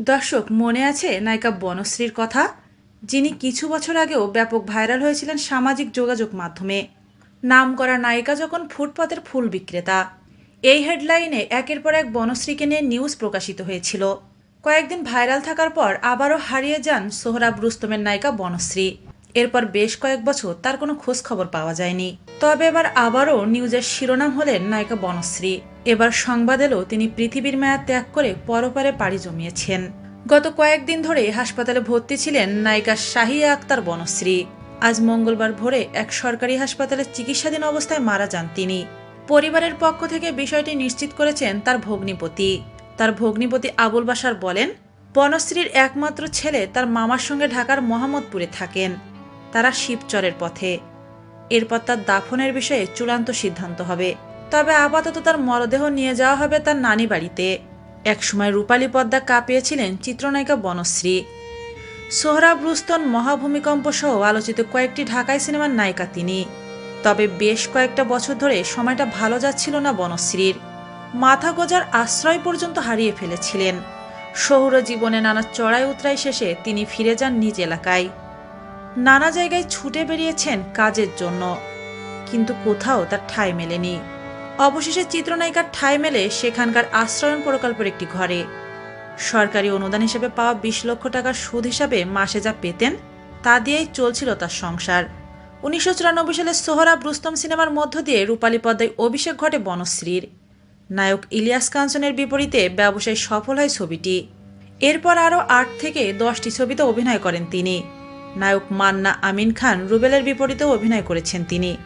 দর্শক, মনে আছে নায়িকা বনশ্রীর কথা? যিনি কিছু বছর আগেও ব্যাপক ভাইরাল হয়েছিলেন সামাজিক যোগাযোগ মাধ্যমে। নাম করা নায়িকা যখন ফুটপাতের ফুল বিক্রেতা। এই হেডলাইনে একের পর এক বনশ্রীকে নিয়ে নিউজ প্রকাশিত হয়েছিল। কয়েকদিন ভাইরাল থাকার পর আবারও হারিয়ে যান সোহরাব রুস্তমের নায়িকা বনশ্রী। এরপর বেশ কয়েক বছর তার কোনো খোঁজ খবর পাওয়া যায়নি। তবে এবার আবারও নিউজের শিরোনাম হলেন নায়িকা বনশ্রী। এবার সংবাদ এলো তিনি পৃথিবীর মায়া ত্যাগ করে পরপারে পাড়ি জমিয়েছেন। গত কয়েকদিন ধরে হাসপাতালে ভর্তি ছিলেন নায়িকা শাহিয়া আক্তার বনশ্রী। আজ মঙ্গলবার ভোরে এক সরকারি হাসপাতালে চিকিৎসাধীন অবস্থায় মারা যান তিনি। পরিবারের পক্ষ থেকে বিষয়টি নিশ্চিত করেছেন তার ভগ্নিপতি। তার ভগ্নিপতি আবুল বাসার বলেন, বনশ্রীর একমাত্র ছেলে তার মামার সঙ্গে ঢাকার মোহাম্মদপুরে থাকেন। তারা শিবচরের পথে। এরপর তার দাফনের বিষয়ে চূড়ান্ত সিদ্ধান্ত হবে। তবে আপাতত তার মরদেহ নিয়ে যাওয়া হবে তার নানি বাড়িতে। একসময় রূপালী পদ্মা কাঁপিয়েছিলেন চিত্রনায়িকা বনশ্রী। সোহরাব রুস্তন মহাভূমিকম্প সহ আলোচিত কয়েকটি ঢাকাই সিনেমার নায়িকা তিনি। তবে বেশ কয়েকটা বছর ধরে সময়টা ভালো যাচ্ছিল না বনশ্রীর। মাথা গোজার আশ্রয় পর্যন্ত হারিয়ে ফেলেছিলেন। শহুর জীবনে নানা চড়াই উতরাই শেষে তিনি ফিরে যান নিজ এলাকায়। নানা জায়গায় ছুটে বেরিয়েছেন কাজের জন্য। কিন্তু কোথাও তার ঠাঁই মেলেনি। অবশেষে চিত্রনায়িকার ঠাঁই মেলে সেখানকার আশ্রয়ন প্রকল্পের একটি ঘরে। সরকারি অনুদান হিসেবে পাওয়া বিশ লক্ষ টাকার সুদ হিসাবে মাসে যা পেতেন, তা দিয়েই চলছিল তার সংসার। উনিশশো চুরানব্বই সালে সোহরাব রুস্তম সিনেমার মধ্য দিয়ে রূপালী পদ্মায় অভিষেক ঘটে বনশ্রীর। নায়ক ইলিয়াস কাঞ্চনের বিপরীতে ব্যবসায় সফল হয় ছবিটি। এরপর আরও আট থেকে দশটি ছবিতে অভিনয় করেন তিনি। নায়ক মান্না আমিন খান রুবেলের বিপরীতেও অভিনয় করেছেন তিনি।